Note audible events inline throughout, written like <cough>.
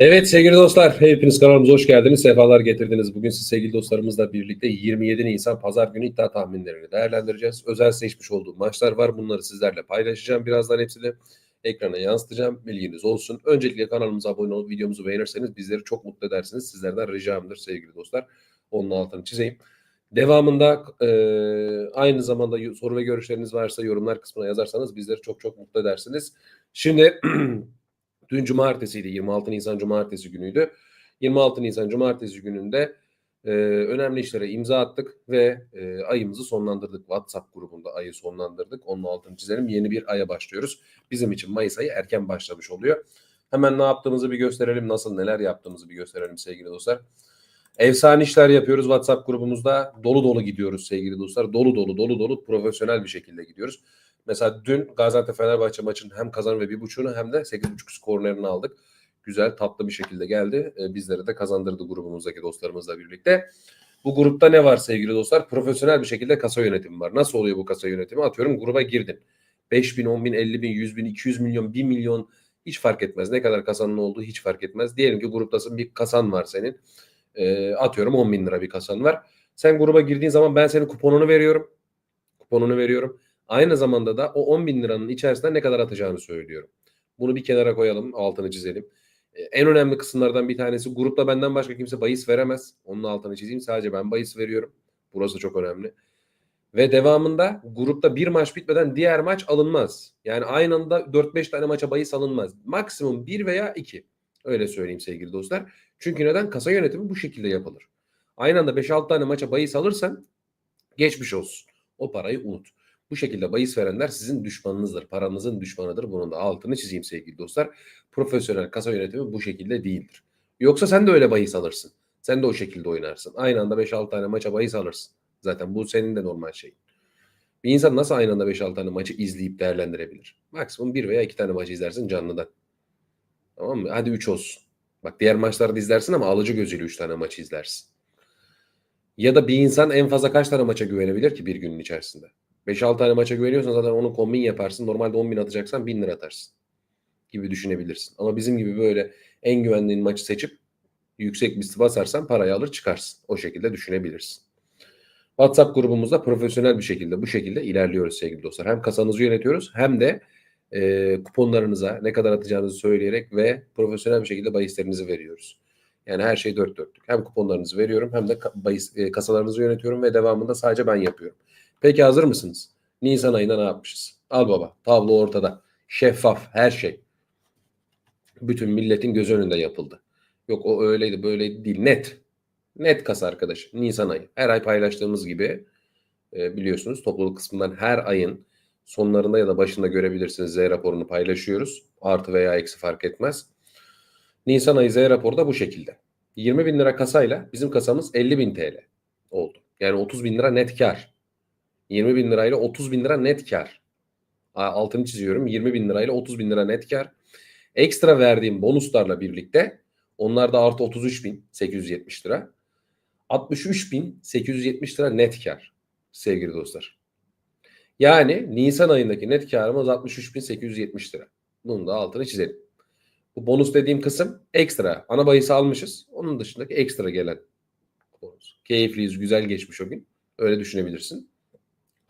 Evet sevgili dostlar, hepiniz kanalımıza hoş geldiniz, sefalar getirdiniz. Bugün siz sevgili dostlarımızla birlikte 27 Nisan Pazar günü iddia tahminlerini değerlendireceğiz. Özel seçmiş olduğum maçlar var, bunları sizlerle paylaşacağım. Birazdan hepsini ekrana yansıtacağım, bilginiz olsun. Öncelikle kanalımıza abone olup videomuzu beğenirseniz bizleri çok mutlu edersiniz. Sizlerden ricamdır sevgili dostlar. Onun altını çizeyim. Devamında e, aynı zamanda soru ve görüşleriniz varsa yorumlar kısmına yazarsanız bizleri çok çok mutlu edersiniz. Şimdi <clears throat> Dün cumartesiydi. 26 Nisan cumartesi günüydü. 26 Nisan cumartesi gününde e, önemli işlere imza attık ve e, ayımızı sonlandırdık. WhatsApp grubunda ayı sonlandırdık. Onun altını çizelim. Yeni bir aya başlıyoruz. Bizim için Mayıs ayı erken başlamış oluyor. Hemen ne yaptığımızı bir gösterelim. Nasıl neler yaptığımızı bir gösterelim sevgili dostlar. Efsane işler yapıyoruz WhatsApp grubumuzda. Dolu dolu gidiyoruz sevgili dostlar. Dolu dolu dolu dolu profesyonel bir şekilde gidiyoruz. Mesela dün Gaziantep Fenerbahçe maçının hem kazan ve bir buçuğunu hem de 8.5 üst kornerini aldık. Güzel tatlı bir şekilde geldi. E, bizleri de kazandırdı grubumuzdaki dostlarımızla birlikte. Bu grupta ne var sevgili dostlar? Profesyonel bir şekilde kasa yönetimi var. Nasıl oluyor bu kasa yönetimi? Atıyorum gruba girdin. 5 bin, 10 bin, 50 bin, 100 bin, 200 milyon, 1 milyon hiç fark etmez. Ne kadar kasanın olduğu hiç fark etmez. Diyelim ki gruptasın bir kasan var senin. E, atıyorum 10 bin lira bir kasan var. Sen gruba girdiğin zaman ben senin kuponunu veriyorum. Kuponunu veriyorum. Aynı zamanda da o 10 bin liranın içerisinde ne kadar atacağını söylüyorum. Bunu bir kenara koyalım, altını çizelim. En önemli kısımlardan bir tanesi grupta benden başka kimse bahis veremez. Onun altını çizeyim. Sadece ben bahis veriyorum. Burası çok önemli. Ve devamında grupta bir maç bitmeden diğer maç alınmaz. Yani aynı anda 4-5 tane maça bahis alınmaz. Maksimum 1 veya 2. Öyle söyleyeyim sevgili dostlar. Çünkü neden? Kasa yönetimi bu şekilde yapılır. Aynı anda 5-6 tane maça bahis alırsan geçmiş olsun. O parayı unut. Bu şekilde bahis verenler sizin düşmanınızdır. Paranızın düşmanıdır. Bunun da altını çizeyim sevgili dostlar. Profesyonel kasa yönetimi bu şekilde değildir. Yoksa sen de öyle bahis alırsın. Sen de o şekilde oynarsın. Aynı anda 5-6 tane maça bahis alırsın. Zaten bu senin de normal şey. Bir insan nasıl aynı anda 5-6 tane maçı izleyip değerlendirebilir? Maksimum 1 veya 2 tane maçı izlersin canlıdan. Tamam mı? Hadi 3 olsun. Bak diğer maçlarda izlersin ama alıcı gözüyle 3 tane maçı izlersin. Ya da bir insan en fazla kaç tane maça güvenebilir ki bir günün içerisinde? 5-6 tane maça güveniyorsan zaten onu kombin yaparsın. Normalde 10 bin atacaksan 1000 lira atarsın gibi düşünebilirsin. Ama bizim gibi böyle en güvendiğin maçı seçip yüksek bir basarsan parayı alır çıkarsın. O şekilde düşünebilirsin. WhatsApp grubumuzda profesyonel bir şekilde bu şekilde ilerliyoruz sevgili dostlar. Hem kasanızı yönetiyoruz hem de e, kuponlarınıza ne kadar atacağınızı söyleyerek ve profesyonel bir şekilde bahislerinizi veriyoruz. Yani her şey dört dörtlük. Hem kuponlarınızı veriyorum hem de bahis, e, kasalarınızı yönetiyorum ve devamında sadece ben yapıyorum. Peki hazır mısınız? Nisan ayında ne yapmışız? Al baba tablo ortada. Şeffaf her şey. Bütün milletin göz önünde yapıldı. Yok o öyleydi böyleydi değil net. Net kasa arkadaş. Nisan ayı. Her ay paylaştığımız gibi e, biliyorsunuz topluluk kısmından her ayın sonlarında ya da başında görebilirsiniz Z raporunu paylaşıyoruz. Artı veya eksi fark etmez. Nisan ayı Z raporu da bu şekilde. 20 bin lira kasayla bizim kasamız 50 bin TL oldu. Yani 30 bin lira net kar. 20 bin lirayla 30 bin lira net kar. Altını çiziyorum. 20 bin lirayla 30 bin lira net kar. Ekstra verdiğim bonuslarla birlikte onlar da artı 33 bin 870 lira. 63 bin 870 lira net kar sevgili dostlar. Yani Nisan ayındaki net karımız 63 bin 870 lira. Bunun da altını çizelim. Bu bonus dediğim kısım ekstra. Ana bahisi almışız. Onun dışındaki ekstra gelen bonus. Keyifliyiz, güzel geçmiş o gün. Öyle düşünebilirsin.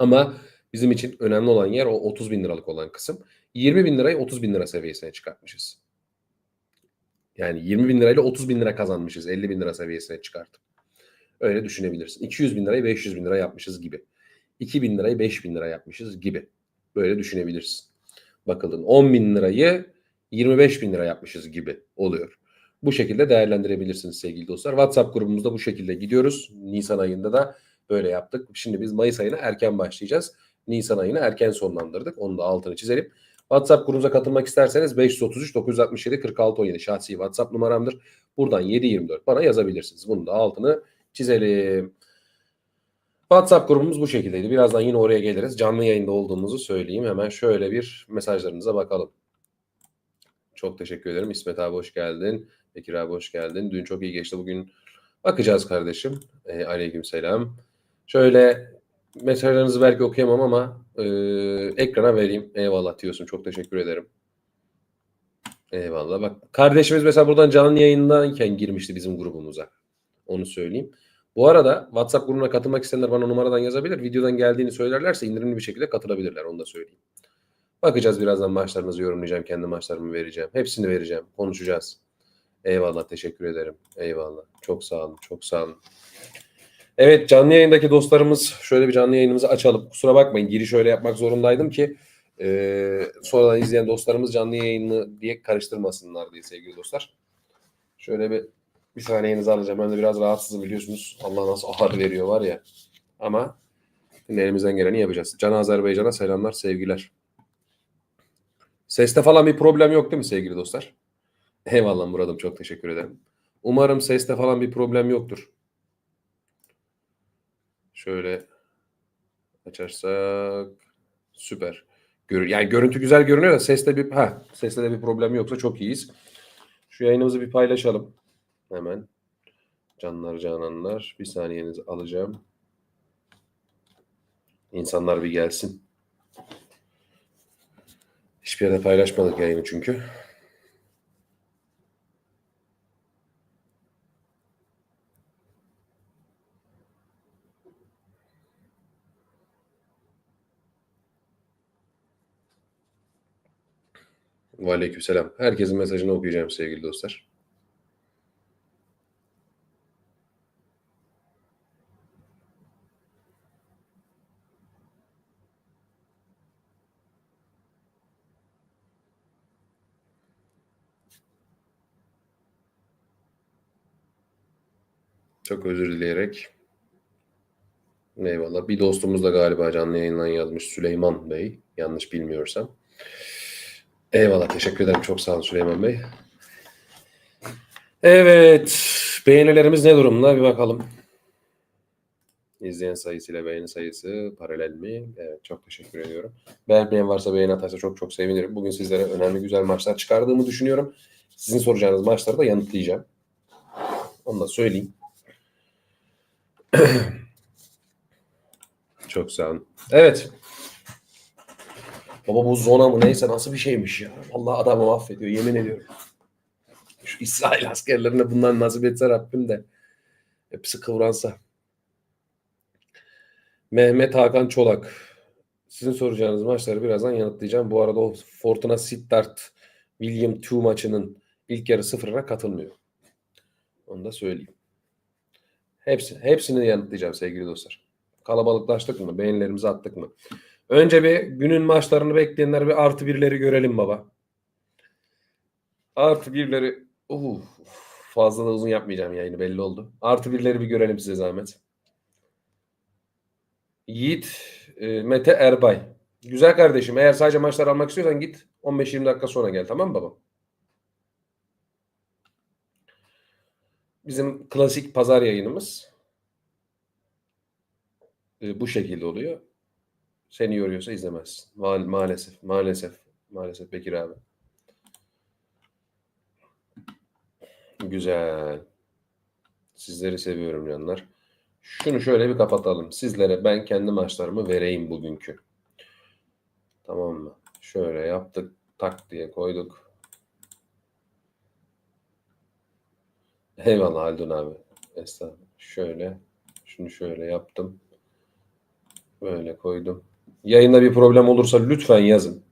Ama bizim için önemli olan yer o 30 bin liralık olan kısım. 20 bin lirayı 30 bin lira seviyesine çıkartmışız. Yani 20 bin lirayla 30 bin lira kazanmışız. 50 bin lira seviyesine çıkartıp. Öyle düşünebilirsin. 200 bin lirayı 500 bin lira yapmışız gibi. 2 bin lirayı 5 bin lira yapmışız gibi. Böyle düşünebilirsin. Bakıldın 10 bin lirayı 25 bin lira yapmışız gibi oluyor. Bu şekilde değerlendirebilirsiniz sevgili dostlar. WhatsApp grubumuzda bu şekilde gidiyoruz. Nisan ayında da Böyle yaptık. Şimdi biz Mayıs ayına erken başlayacağız. Nisan ayını erken sonlandırdık. Onu da altını çizelim. WhatsApp grubumuza katılmak isterseniz 533 967 46 17 şahsi WhatsApp numaramdır. Buradan 724 bana yazabilirsiniz. Bunu da altını çizelim. WhatsApp grubumuz bu şekildeydi. Birazdan yine oraya geliriz. Canlı yayında olduğumuzu söyleyeyim. Hemen şöyle bir mesajlarınıza bakalım. Çok teşekkür ederim. İsmet abi hoş geldin. Bekir abi hoş geldin. Dün çok iyi geçti. Bugün bakacağız kardeşim. E, aleyküm selam. Şöyle mesajlarınızı belki okuyamam ama e, ekrana vereyim. Eyvallah diyorsun. Çok teşekkür ederim. Eyvallah. Bak kardeşimiz mesela buradan canlı yayındayken girmişti bizim grubumuza. Onu söyleyeyim. Bu arada WhatsApp grubuna katılmak isteyenler bana numaradan yazabilir. Videodan geldiğini söylerlerse indirimli bir şekilde katılabilirler. Onu da söyleyeyim. Bakacağız birazdan maçlarınızı yorumlayacağım. Kendi maçlarımı vereceğim. Hepsini vereceğim. Konuşacağız. Eyvallah. Teşekkür ederim. Eyvallah. Çok sağ olun. Çok sağ olun. Evet canlı yayındaki dostlarımız şöyle bir canlı yayınımızı açalım. Kusura bakmayın giriş öyle yapmak zorundaydım ki e, sonradan izleyen dostlarımız canlı yayını diye karıştırmasınlar diye sevgili dostlar. Şöyle bir bir saniyenizi alacağım. Ben de biraz rahatsızım biliyorsunuz. Allah nasıl ahar veriyor var ya. Ama elimizden geleni yapacağız. Can Azerbaycan'a selamlar, sevgiler. Seste falan bir problem yok değil mi sevgili dostlar? Eyvallah Murat'ım çok teşekkür ederim. Umarım seste falan bir problem yoktur. Şöyle açarsak süper. Gör, yani görüntü güzel görünüyor da seste bir ha seste de bir problem yoksa çok iyiyiz. Şu yayınımızı bir paylaşalım. Hemen. Canlar cananlar. Bir saniyenizi alacağım. İnsanlar bir gelsin. Hiçbir yerde paylaşmadık yayını çünkü. Aleykümselam. Herkesin mesajını okuyacağım sevgili dostlar. Çok özür dileyerek. Eyvallah. Bir dostumuz da galiba canlı yayından yazmış Süleyman Bey. Yanlış bilmiyorsam. Eyvallah. Teşekkür ederim. Çok sağ olun Süleyman Bey. Evet. Beğenilerimiz ne durumda? Bir bakalım. İzleyen sayısıyla beğeni sayısı paralel mi? Evet. Çok teşekkür ediyorum. Beğenmeyen varsa beğeni atarsa çok çok sevinirim. Bugün sizlere önemli güzel maçlar çıkardığımı düşünüyorum. Sizin soracağınız maçları da yanıtlayacağım. Onu da söyleyeyim. <clears throat> Çok sağ olun. Evet. Baba bu zona mı neyse nasıl bir şeymiş ya. Allah adamı mahvediyor yemin ediyorum. Şu İsrail askerlerine bundan nasip etse Rabbim de. Hepsi kıvransa. Mehmet Hakan Çolak. Sizin soracağınız maçları birazdan yanıtlayacağım. Bu arada o Fortuna Sittard William II maçının ilk yarı sıfırına katılmıyor. Onu da söyleyeyim. Hepsi, hepsini yanıtlayacağım sevgili dostlar. Kalabalıklaştık mı? Beğenilerimizi attık mı? Önce bir günün maçlarını bekleyenler bir artı birleri görelim baba. Artı birleri uh, fazla da uzun yapmayacağım yayını belli oldu. Artı birleri bir görelim size zahmet. Yiğit e, Mete Erbay. Güzel kardeşim eğer sadece maçlar almak istiyorsan git 15-20 dakika sonra gel tamam mı baba? Bizim klasik pazar yayınımız e, bu şekilde oluyor. Seni yoruyorsa izlemezsin. Ma maalesef, maalesef, maalesef Bekir abi. Güzel. Sizleri seviyorum canlar. Şunu şöyle bir kapatalım. Sizlere ben kendi maçlarımı vereyim bugünkü. Tamam mı? Şöyle yaptık. Tak diye koyduk. Eyvallah Haldun abi. Estağfurullah. Şöyle. Şunu şöyle yaptım. Böyle koydum. Yayında bir problem olursa lütfen yazın.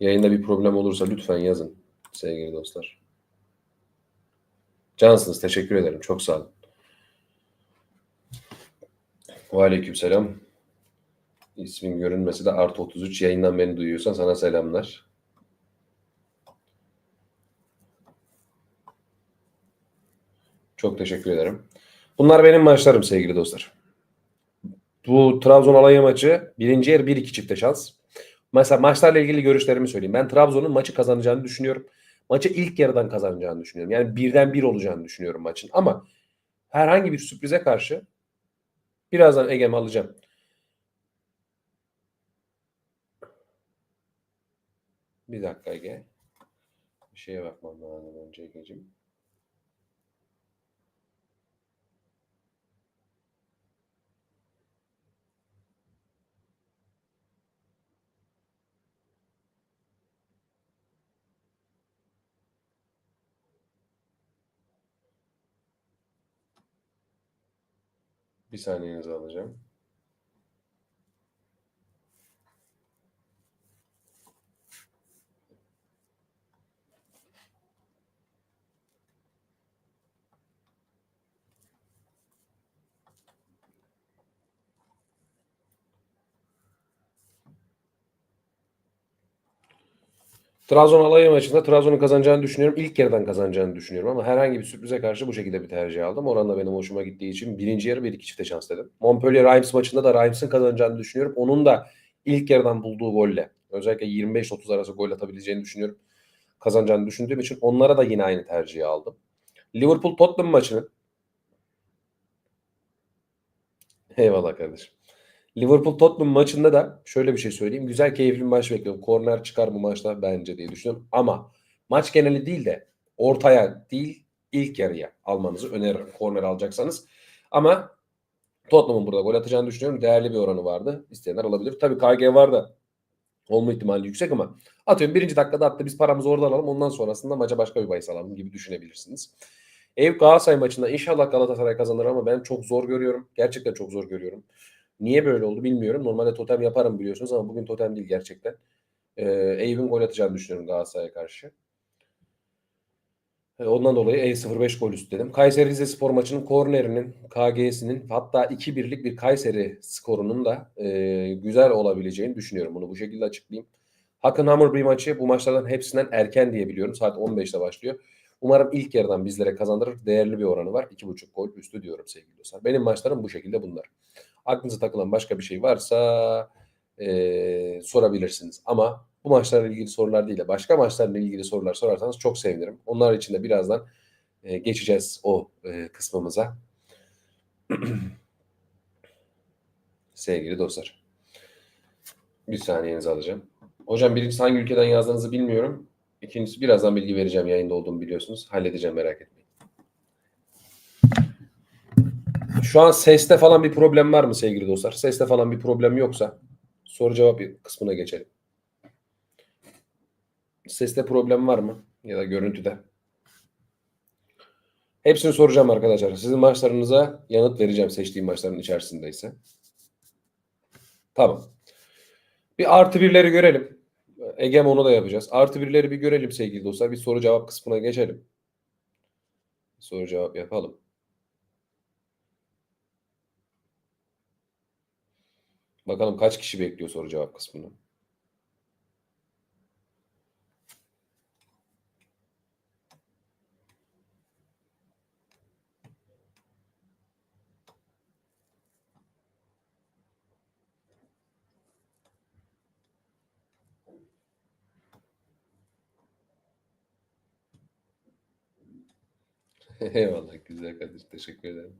Yayında bir problem olursa lütfen yazın sevgili dostlar. Cansınız. Teşekkür ederim. Çok sağ olun. Aleyküm selam. İsmin görünmesi de artı 33 yayından beni duyuyorsan sana selamlar. Çok teşekkür ederim. Bunlar benim maçlarım sevgili dostlar. Bu Trabzon Alanya maçı birinci yer 1-2 çifte şans. Mesela maçlarla ilgili görüşlerimi söyleyeyim. Ben Trabzon'un maçı kazanacağını düşünüyorum. Maçı ilk yarıdan kazanacağını düşünüyorum. Yani birden bir olacağını düşünüyorum maçın. Ama herhangi bir sürprize karşı birazdan Ege'mi alacağım. Bir dakika Ege. Bir şeye bakmam lazım önce Ege'cim. Bir saniyenizi alacağım. Trabzon Alanya maçında Trabzon'un kazanacağını düşünüyorum. İlk yarıdan kazanacağını düşünüyorum ama herhangi bir sürprize karşı bu şekilde bir tercih aldım. Oran da benim hoşuma gittiği için birinci yarı bir iki çifte şans dedim. Montpellier Reims maçında da Reims'in kazanacağını düşünüyorum. Onun da ilk yarıdan bulduğu golle özellikle 25-30 arası gol atabileceğini düşünüyorum. Kazanacağını düşündüğüm için onlara da yine aynı tercihi aldım. Liverpool Tottenham maçının Eyvallah kardeşim. Liverpool Tottenham maçında da şöyle bir şey söyleyeyim. Güzel keyifli bir maç bekliyorum. Korner çıkar bu maçta bence diye düşünüyorum. Ama maç geneli değil de ortaya değil ilk yarıya almanızı öneririm. Korner alacaksanız. Ama Tottenham'ın burada gol atacağını düşünüyorum. Değerli bir oranı vardı. İsteyenler alabilir. Tabii KG var da olma ihtimali yüksek ama atıyorum birinci dakikada attı biz paramızı oradan alalım ondan sonrasında maça başka bir bahis alalım gibi düşünebilirsiniz. Ev Galatasaray maçında inşallah Galatasaray kazanır ama ben çok zor görüyorum. Gerçekten çok zor görüyorum. Niye böyle oldu bilmiyorum. Normalde totem yaparım biliyorsunuz ama bugün totem değil gerçekten. Ee, Eyüp'ün gol atacağını düşünüyorum Galatasaray'a karşı. Ee, Ondan dolayı E05 gol üst dedim. Kayseri Rizespor maçının kornerinin, KG'sinin hatta 2-1'lik bir Kayseri skorunun da e, güzel olabileceğini düşünüyorum. Bunu bu şekilde açıklayayım. Hakan Hammerby maçı bu maçlardan hepsinden erken diye biliyorum. Saat 15'te başlıyor. Umarım ilk yarıdan bizlere kazandırır. Değerli bir oranı var. 2.5 gol üstü diyorum sevgili dostlar. Benim maçlarım bu şekilde bunlar. Aklınıza takılan başka bir şey varsa e, sorabilirsiniz. Ama bu maçlarla ilgili sorular değil de başka maçlarla ilgili sorular sorarsanız çok sevinirim. Onlar için de birazdan e, geçeceğiz o e, kısmımıza. <clears throat> Sevgili dostlar. Bir saniyenizi alacağım. Hocam birincisi hangi ülkeden yazdığınızı bilmiyorum. İkincisi birazdan bilgi vereceğim yayında olduğumu biliyorsunuz. Halledeceğim merak etmeyin. Şu an seste falan bir problem var mı sevgili dostlar? Seste falan bir problem yoksa soru cevap kısmına geçelim. Seste problem var mı? Ya da görüntüde. Hepsini soracağım arkadaşlar. Sizin maçlarınıza yanıt vereceğim seçtiğim maçların içerisindeyse. Tamam. Bir artı birleri görelim. Egem onu da yapacağız. Artı birleri bir görelim sevgili dostlar. Bir soru cevap kısmına geçelim. Soru cevap yapalım. Bakalım kaç kişi bekliyor soru cevap kısmını. <laughs> Eyvallah güzel kardeşim. Teşekkür ederim.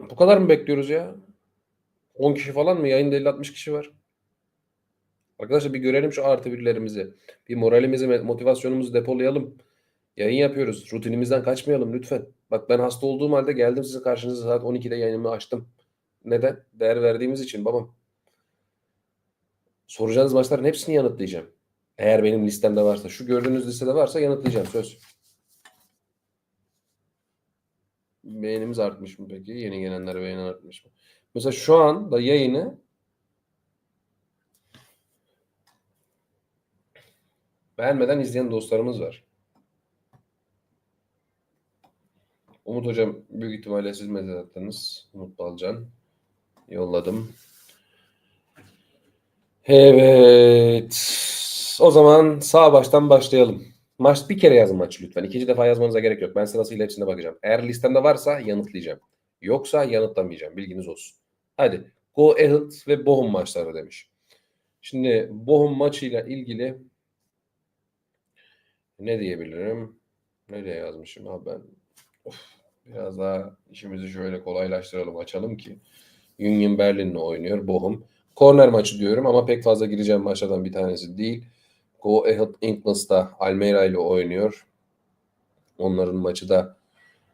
Bu kadar mı bekliyoruz ya? 10 kişi falan mı? Yayında 50-60 kişi var. Arkadaşlar bir görelim şu artı birlerimizi. Bir moralimizi, motivasyonumuzu depolayalım. Yayın yapıyoruz. Rutinimizden kaçmayalım lütfen. Bak ben hasta olduğum halde geldim sizin karşınıza saat 12'de yayınımı açtım. Neden? Değer verdiğimiz için babam. Soracağınız maçların hepsini yanıtlayacağım. Eğer benim listemde varsa, şu gördüğünüz listede varsa yanıtlayacağım söz. Beğenimiz artmış mı peki? Yeni gelenlere beğeni artmış mı? Mesela şu an da yayını beğenmeden izleyen dostlarımız var. Umut Hocam büyük ihtimalle siz medya attınız. Umut Balcan. Yolladım. Evet. O zaman sağ baştan başlayalım. Maç bir kere yazın maçı lütfen. İkinci defa yazmanıza gerek yok. Ben sırasıyla hepsine bakacağım. Eğer listemde varsa yanıtlayacağım. Yoksa yanıtlamayacağım. Bilginiz olsun. Hadi. Go Ahead ve Bochum maçları demiş. Şimdi Bochum maçıyla ilgili ne diyebilirim? Nereye yazmışım abi ben? Of, biraz daha işimizi şöyle kolaylaştıralım, açalım ki. Union Berlin'le oynuyor Bochum. Korner maçı diyorum ama pek fazla gireceğim maçlardan bir tanesi değil. Go Ahead Englands'da Almeida ile oynuyor. Onların maçı da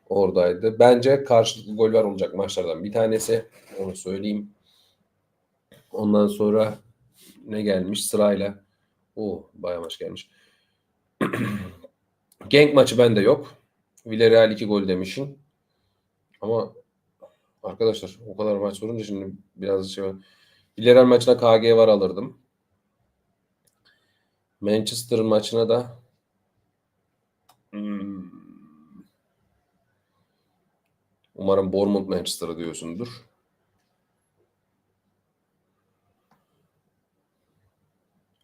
oradaydı. Bence karşılıklı goller olacak maçlardan bir tanesi. Onu söyleyeyim. Ondan sonra ne gelmiş sırayla? O bayağı maç gelmiş. <clears throat> Genk maçı bende yok. Villarreal 2 gol demişim. Ama arkadaşlar o kadar maç sorunca şimdi biraz şey var. Villarreal maçına KG var alırdım. Manchester maçına da Hmm. Umarım Bournemouth Manchester'ı diyorsundur.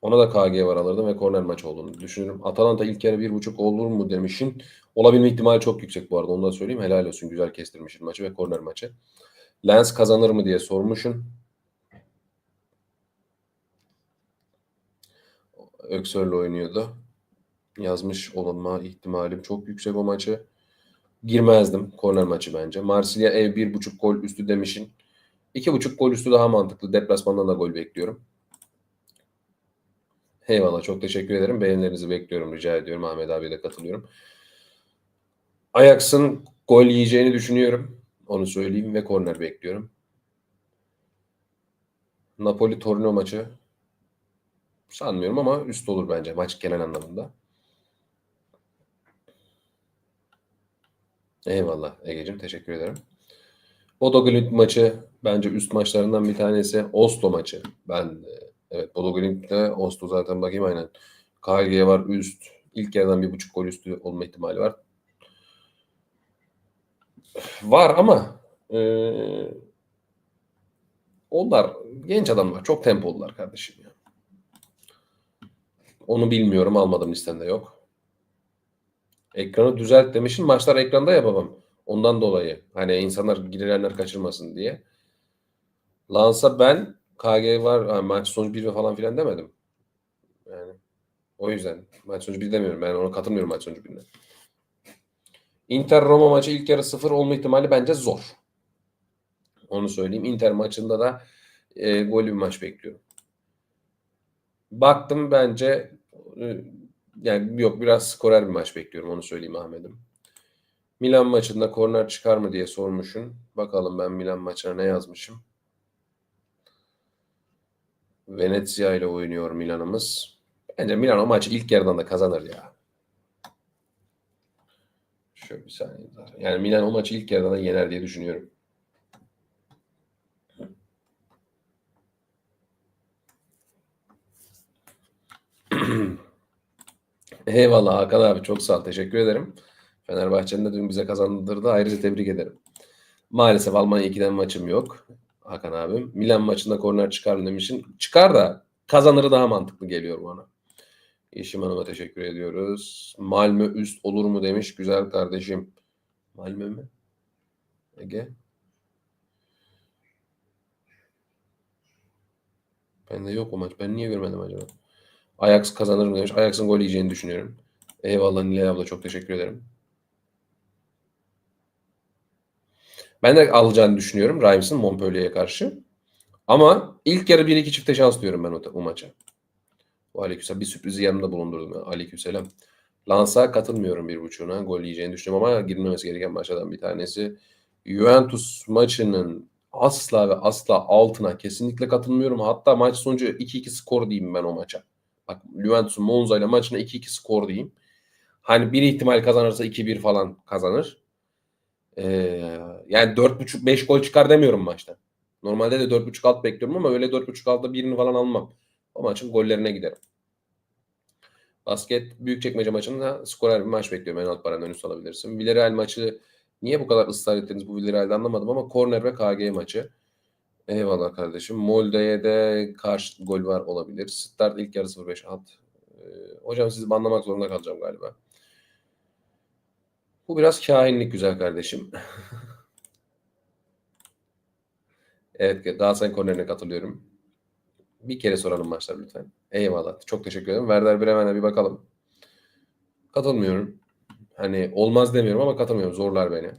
Ona da KG var alırdım ve korner maç olduğunu düşünüyorum. Atalanta ilk yarı bir buçuk olur mu demişin. Olabilme ihtimali çok yüksek bu arada. Onu da söyleyeyim. Helal olsun. Güzel kestirmişin maçı ve korner maçı. Lens kazanır mı diye sormuşsun. Öksör'le oynuyordu. Yazmış olunma ihtimalim çok yüksek o maçı. Girmezdim. Korner maçı bence. Marsilya ev bir buçuk gol üstü demişin. İki buçuk gol üstü daha mantıklı. Deplasmandan da gol bekliyorum. Eyvallah çok teşekkür ederim. Beğenilerinizi bekliyorum. Rica ediyorum. Ahmet abiye de katılıyorum. Ajax'ın gol yiyeceğini düşünüyorum. Onu söyleyeyim ve korner bekliyorum. Napoli Torino maçı sanmıyorum ama üst olur bence maç genel anlamında. Eyvallah Ege'cim teşekkür ederim. Bodo Glimt maçı bence üst maçlarından bir tanesi. Oslo maçı. Ben e, evet Bodo Glimt'le Oslo zaten bakayım aynen. KG var üst. İlk yarıdan bir buçuk gol üstü olma ihtimali var. Var ama e, onlar genç adamlar. Çok tempolular kardeşim ya. Onu bilmiyorum. Almadım listemde yok. Ekranı düzelt demişim. Maçlar ekranda ya babam. Ondan dolayı. Hani insanlar girenler kaçırmasın diye. Lansa ben KG var ha, maç sonucu 1 falan filan demedim. Yani o yüzden maç sonucu 1 demiyorum. Ben ona katılmıyorum maç sonucu 1'ine. Inter Roma maçı ilk yarı 0 olma ihtimali bence zor. Onu söyleyeyim. Inter maçında da e, gol bir maç bekliyorum. Baktım bence yani yok biraz skorer bir maç bekliyorum onu söyleyeyim Ahmet'im. Milan maçında korner çıkar mı diye sormuşsun. Bakalım ben Milan maçına ne yazmışım. Venezia ile oynuyor Milan'ımız. Bence Milan o maçı ilk yarıdan da kazanır ya. Şöyle bir saniye daha. Yani Milan o maçı ilk yarıdan da yener diye düşünüyorum. <clears throat> Eyvallah Hakan abi çok sağ ol. Teşekkür ederim. Fenerbahçe'nin de dün bize kazandırdı. Ayrıca tebrik ederim. Maalesef Almanya 2'den maçım yok. Hakan abim. Milan maçında korner çıkar mı demişsin. Çıkar da kazanırı daha mantıklı geliyor bana. Yeşim Hanım'a teşekkür ediyoruz. Malmö üst olur mu demiş. Güzel kardeşim. Malmö mü? Ege. Bende yok o maç. Ben niye görmedim acaba? Ajax kazanır mı demiş. Ajax'ın gol yiyeceğini düşünüyorum. Eyvallah Nilay abla çok teşekkür ederim. Ben de alacağını düşünüyorum Reims'ın Montpellier'e karşı. Ama ilk yarı 1-2 çifte şans diyorum ben o, o maça. O Aleykümselam. Bir sürprizi yanımda bulundurdum. Aleykümselam. Lans'a katılmıyorum bir buçuğuna. Gol yiyeceğini düşünüyorum ama girilmemesi gereken maçlardan bir tanesi. Juventus maçının asla ve asla altına kesinlikle katılmıyorum. Hatta maç sonucu 2-2 skor diyeyim ben o maça. Bak Juventus'un Monza ile maçına 2-2 skor diyeyim. Hani bir ihtimal kazanırsa 2-1 falan kazanır. Ee, yani 4.5-5 gol çıkar demiyorum maçta. Normalde de 4.5 alt bekliyorum ama öyle 4.5 altta birini falan almam. O maçın gollerine giderim. Basket Büyükçekmece maçında skorer bir maç bekliyorum. En alt paranın üst alabilirsin. Villarreal maçı niye bu kadar ısrar ettiniz bu Villarreal'de anlamadım ama korner ve KG maçı. Eyvallah kardeşim. Molde'ye de karşı gol var olabilir. Start ilk yarı 0-5 at. Ee, hocam sizi banlamak zorunda kalacağım galiba. Bu biraz kahinlik güzel kardeşim. <laughs> evet Galatasaray kornerine katılıyorum. Bir kere soralım maçlar lütfen. Eyvallah. Çok teşekkür ederim. Werder Bremen'e bir bakalım. Katılmıyorum. Hani olmaz demiyorum ama katılmıyorum. Zorlar beni.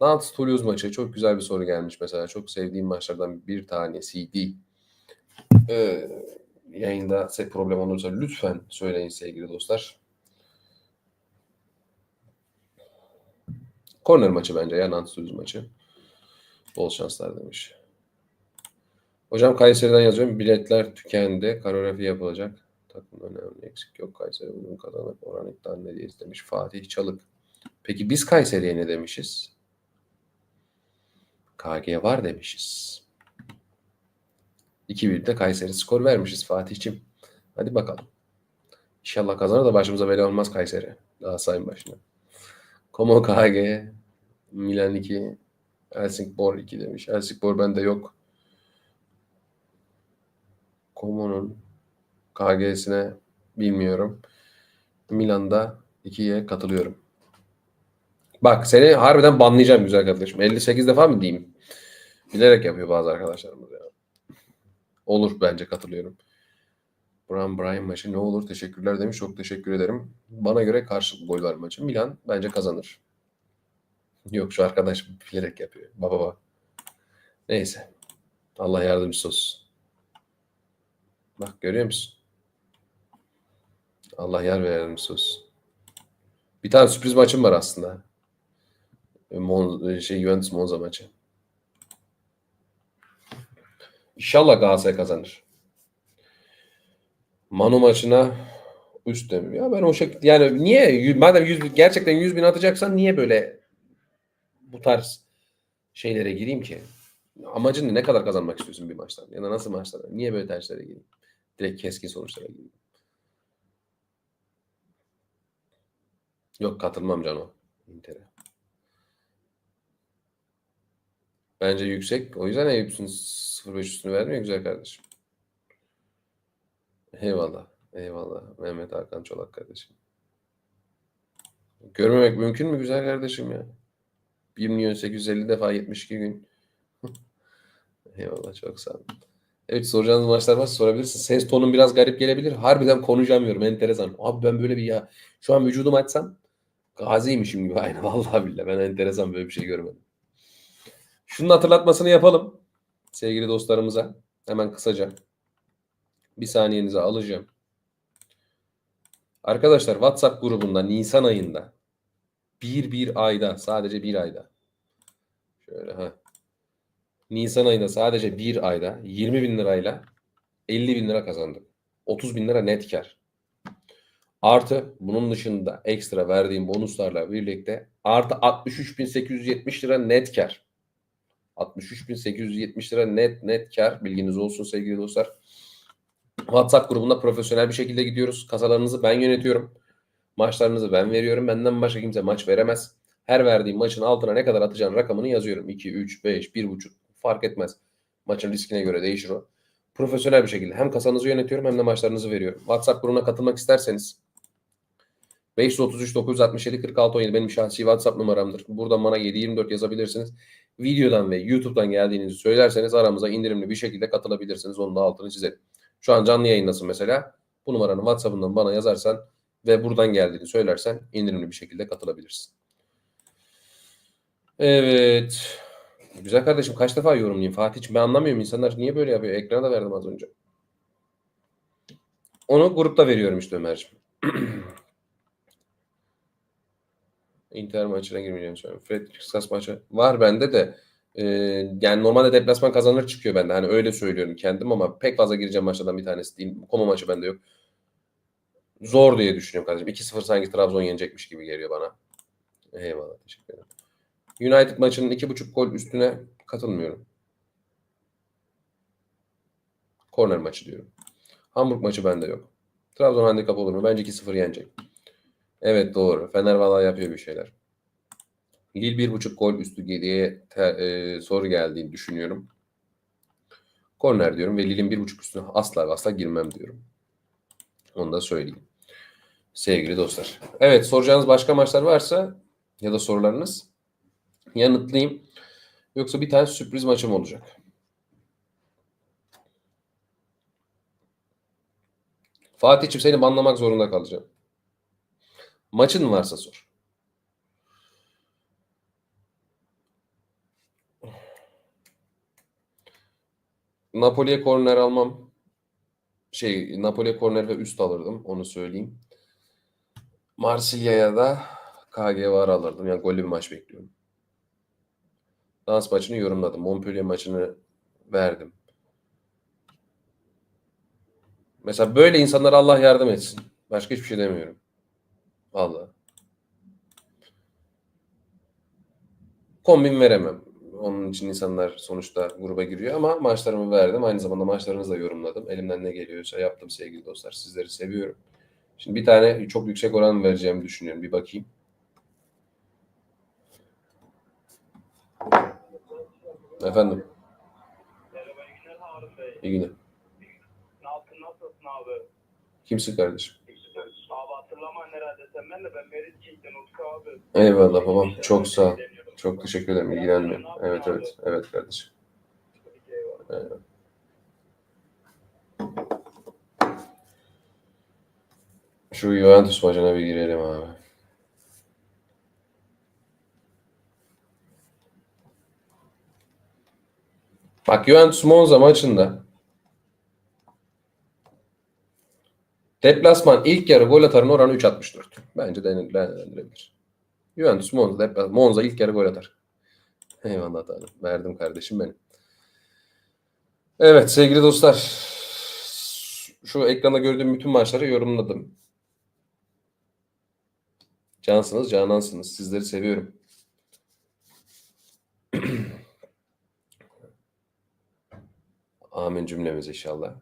Nantes Toulouse maçı çok güzel bir soru gelmiş mesela. Çok sevdiğim maçlardan bir tanesiydi. Ee, yayında problem olursa lütfen söyleyin sevgili dostlar. Korner maçı bence ya Nantes Toulouse maçı. Bol şanslar demiş. Hocam Kayseri'den yazıyorum. Biletler tükendi. Koreografi yapılacak. takım önemli eksik yok. Kayseri bugün kazanıp oran iddia ne diye istemiş Fatih Çalık. Peki biz Kayseri'ye ne demişiz? KG var demişiz. 2-1'de Kayseri skor vermişiz Fatih'cim. Hadi bakalım. İnşallah kazanır da başımıza bela olmaz Kayseri. Daha sayın başına. Como KG, Milan 2, Helsingborg 2 demiş. Helsingborg bende yok. Como'nun KG'sine bilmiyorum. Milan'da 2'ye katılıyorum. Bak seni harbiden banlayacağım güzel kardeşim. 58 defa mı diyeyim? Bilerek yapıyor bazı arkadaşlarımız ya. Olur bence katılıyorum. Brown Bryan maçı ne olur teşekkürler demiş. Çok teşekkür ederim. Bana göre karşılıklı gol var maçı. Milan bence kazanır. Yok şu arkadaş bilerek yapıyor. Baba baba. Neyse. Allah yardımcısı olsun. Bak görüyor musun? Allah yar ve yardımcısı olsun. Bir tane sürpriz maçım var aslında. Mon şey Juventus Monza maçı. İnşallah Galatasaray kazanır. Manu maçına üst demiyor. Ya ben o şekilde yani niye madem 100 gerçekten 100 bin atacaksan niye böyle bu tarz şeylere gireyim ki? Amacın ne? Ne kadar kazanmak istiyorsun bir maçtan? Ya da nasıl maçlara? Niye böyle tercihlere gireyim? Direkt keskin sonuçlara gireyim. Yok katılmam Cano. Inter'e. Bence yüksek. O yüzden Eyüp'sün 0.5 üstünü vermiyor güzel kardeşim. Eyvallah. Eyvallah. Mehmet Hakan Çolak kardeşim. Görmemek mümkün mü güzel kardeşim ya? 1 milyon 850 defa 72 gün. <laughs> Eyvallah çok sağ olun. Evet soracağınız maçlar varsa sorabilirsin. Ses tonun biraz garip gelebilir. Harbiden konuşamıyorum. Enteresan. Abi ben böyle bir ya şu an vücudumu açsam gaziymişim gibi aynı. <laughs> Vallahi billahi ben enteresan böyle bir şey görmedim. Şunun hatırlatmasını yapalım. Sevgili dostlarımıza. Hemen kısaca. Bir saniyenizi alacağım. Arkadaşlar WhatsApp grubunda Nisan ayında bir bir ayda sadece bir ayda şöyle ha Nisan ayında sadece bir ayda 20 bin lirayla 50 bin lira kazandım. 30 bin lira net kar. Artı bunun dışında ekstra verdiğim bonuslarla birlikte artı 63.870 lira net kar. 63.870 lira net net kar bilginiz olsun sevgili dostlar. WhatsApp grubunda profesyonel bir şekilde gidiyoruz. Kasalarınızı ben yönetiyorum. Maçlarınızı ben veriyorum. Benden başka kimse maç veremez. Her verdiğim maçın altına ne kadar atacağın rakamını yazıyorum. 2, 3, 5, 1,5 fark etmez. Maçın riskine göre değişir o. Profesyonel bir şekilde hem kasanızı yönetiyorum hem de maçlarınızı veriyorum. WhatsApp grubuna katılmak isterseniz 533 967 46 17 benim şahsi WhatsApp numaramdır. Buradan bana 724 yazabilirsiniz. Videodan ve YouTube'dan geldiğinizi söylerseniz aramıza indirimli bir şekilde katılabilirsiniz. Onun da altını çizelim. Şu an canlı yayındasın mesela. Bu numaranın WhatsApp'ından bana yazarsan ve buradan geldiğini söylersen indirimli bir şekilde katılabilirsin. Evet. Güzel kardeşim kaç defa yorumlayayım Fatih'ciğim ben anlamıyorum insanlar niye böyle yapıyor. Ekrana da verdim az önce. Onu grupta veriyorum işte Ömerciğim. <clears throat> Inter maçına girmeyeceğim söylüyorum. Fred Kırsas maçı var bende de. Ee, yani normalde deplasman kazanır çıkıyor bende. Hani öyle söylüyorum kendim ama pek fazla gireceğim maçlardan bir tanesi değil. Koma maçı bende yok. Zor diye düşünüyorum kardeşim. 2-0 sanki Trabzon yenecekmiş gibi geliyor bana. Eyvallah teşekkür ederim. United maçının 2.5 gol üstüne katılmıyorum. Korner maçı diyorum. Hamburg maçı bende yok. Trabzon handikap olur mu? Bence 2-0 yenecek. Evet doğru. Fener valla yapıyor bir şeyler. Lille bir buçuk gol üstü diye e, soru geldiğini düşünüyorum. Korner diyorum ve Lille'in bir buçuk üstüne asla asla girmem diyorum. Onu da söyleyeyim. Sevgili dostlar. Evet soracağınız başka maçlar varsa ya da sorularınız yanıtlayayım. Yoksa bir tane sürpriz maçım olacak. Fatih'ciğim seni banlamak zorunda kalacağım. Maçın varsa sor. Napoli'ye korner almam. Şey, Napoli'ye korner ve üst alırdım. Onu söyleyeyim. Marsilya'ya da KG var alırdım. Yani gollü bir maç bekliyorum. Dans maçını yorumladım. Montpellier maçını verdim. Mesela böyle insanlara Allah yardım etsin. Başka hiçbir şey demiyorum. Vallahi. Kombin veremem. Onun için insanlar sonuçta gruba giriyor ama maçlarımı verdim. Aynı zamanda maçlarınızı da yorumladım. Elimden ne geliyorsa yaptım sevgili dostlar. Sizleri seviyorum. Şimdi bir tane çok yüksek oran vereceğimi düşünüyorum. Bir bakayım. Efendim. Merhaba iyi günler Harun Bey. İyi günler. Ne yaptın nasılsın abi? Kimsin kardeşim? Abi hatırlaman herhalde sen ben de ben Merit King'den Utku abi. Eyvallah babam. Çok sağ ol. Çok teşekkür ederim. İlgilenmiyorum. Evet evet. Evet kardeşim. Evet. Şu Juventus maçına bir girelim abi. Bak Juventus Monza maçında deplasman ilk yarı gol atarın oranı 3.64. Bence değerlendirilebilir. Juventus Monza, deplasman, Monza ilk yarı gol atar. Eyvallah tanrım. Verdim kardeşim benim. Evet sevgili dostlar. Şu ekranda gördüğüm bütün maçları yorumladım. Cansınız, canansınız. Sizleri seviyorum. <clears throat> Amin cümlemiz inşallah.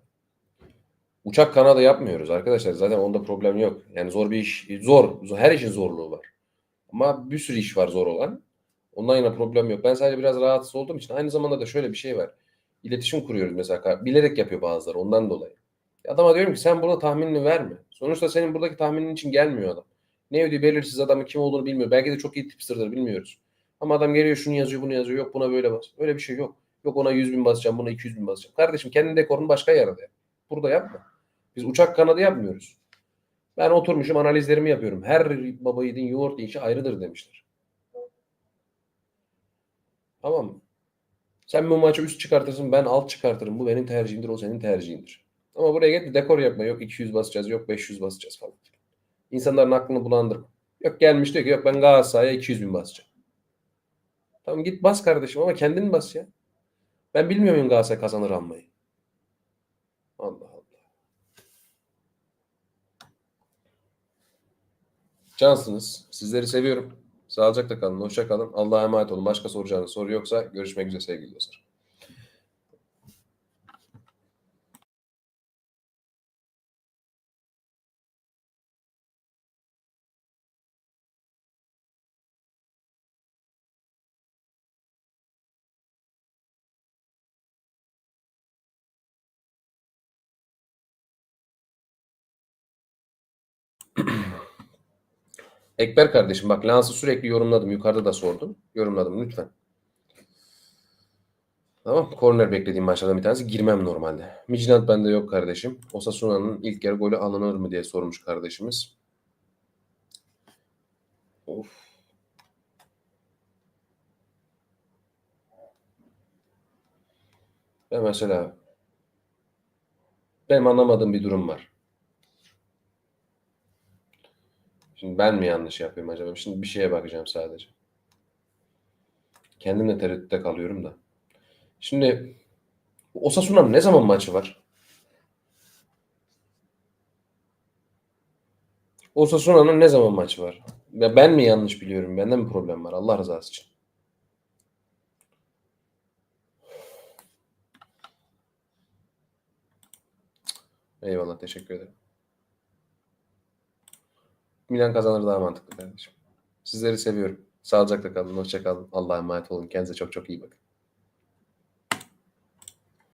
Uçak Kanada yapmıyoruz arkadaşlar. Zaten onda problem yok. Yani zor bir iş. Zor. Her işin zorluğu var. Ama bir sürü iş var zor olan. Ondan yana problem yok. Ben sadece biraz rahatsız olduğum için aynı zamanda da şöyle bir şey var. İletişim kuruyoruz mesela. Bilerek yapıyor bazıları ondan dolayı. Adama diyorum ki sen burada tahminini verme. Sonuçta senin buradaki tahminin için gelmiyor adam. Ne ödüğü belirsiz adamın kim olduğunu bilmiyor. Belki de çok iyi tipsterdir bilmiyoruz. Ama adam geliyor şunu yazıyor bunu yazıyor. Yok buna böyle bas. Öyle bir şey yok. Yok ona 100 bin basacağım buna 200 bin basacağım. Kardeşim kendi dekorunu başka yerde. Burada yapma. Biz uçak kanadı yapmıyoruz. Ben oturmuşum analizlerimi yapıyorum. Her baba yiğidin yoğurt işi ayrıdır demişler. Tamam mı? Sen bu maçı üst çıkartırsın ben alt çıkartırım. Bu benim tercihimdir o senin tercihindir. Ama buraya gel dekor yapma. Yok 200 basacağız yok 500 basacağız falan. İnsanların aklını bulandırma. Yok gelmiş diyor ki yok ben Galatasaray'a 200 bin basacağım. Tamam git bas kardeşim ama kendin bas ya. Ben bilmiyor muyum Galatasaray kazanır almayı? Allah Allah. Cansınız. Sizleri seviyorum. Sağlıcakla kalın. Hoşça kalın. Allah'a emanet olun. Başka soracağınız soru yoksa görüşmek üzere sevgili dostlar. Ekber kardeşim bak Lans'ı sürekli yorumladım. Yukarıda da sordum. Yorumladım lütfen. Tamam. Korner beklediğim maçlardan bir tanesi. Girmem normalde. Mijnat bende yok kardeşim. Osasuna'nın ilk yarı golü alınır mı diye sormuş kardeşimiz. Of. Ben mesela benim anlamadığım bir durum var. Şimdi ben mi yanlış yapıyorum acaba? Şimdi bir şeye bakacağım sadece. Kendim de tereddütte kalıyorum da. Şimdi Osasuna'nın ne zaman maçı var? Osasuna'nın ne zaman maçı var? Ve ben mi yanlış biliyorum? Bende mi problem var? Allah rızası için. Eyvallah teşekkür ederim. Milan kazanır daha mantıklı kardeşim. Sizleri seviyorum. Sağlıcakla kalın. Hoşça kalın. Allah'a emanet olun. Kendinize çok çok iyi bakın.